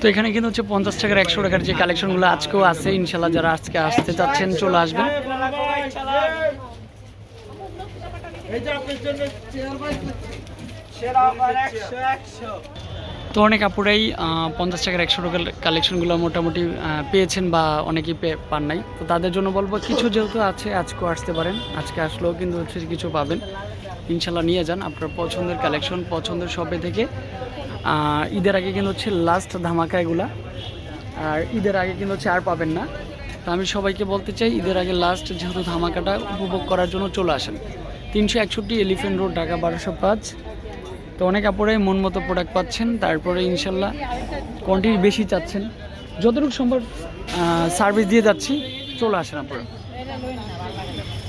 তো এখানে কিন্তু হচ্ছে পঞ্চাশ টাকার একশো টাকার যে কালেকশনগুলো আজকেও আছে, ইনশাল্লাহ যারা আজকে আসতে চাচ্ছেন চলে আসবেন। তো অনেক আপুরাই পঞ্চাশ টাকার একশো টাকার কালেকশনগুলো মোটামুটি পেয়েছেন বা অনেকেই পান নাই। তো তাদের জন্য বলব, কিছু যেহেতু আছে, আজকেও আসতে পারেন। আজকে আসলেও কিন্তু হচ্ছে কিছু পাবেন। ইনশাল্লাহ নিয়ে যান। আপনার পছন্দের কালেকশন পছন্দের শপে থেকে। ঈদের আগে কিন্তু হচ্ছে লাস্ট ধামাকা এগুলা। আর ঈদের আগে কিন্তু হচ্ছে আর পাবেন না। তো আমি সবাইকে বলতে চাই, ঈদের আগে লাস্ট যেহেতু ধামাকাটা উপভোগ করার জন্য চলে আসেন। তিনশো একষট্টি এলিফেন্ট রোড ঢাকা বারোশো পাঁচ। তো অনেক আপুরাই মন মতো প্রোডাক্ট পাচ্ছেন। তারপরে ইনশাল্লাহ কোয়ান্টিটি বেশি চাচ্ছেন। যতটুকু সম্ভব সার্ভিস দিয়ে যাচ্ছি, চলে আসেন আপনারা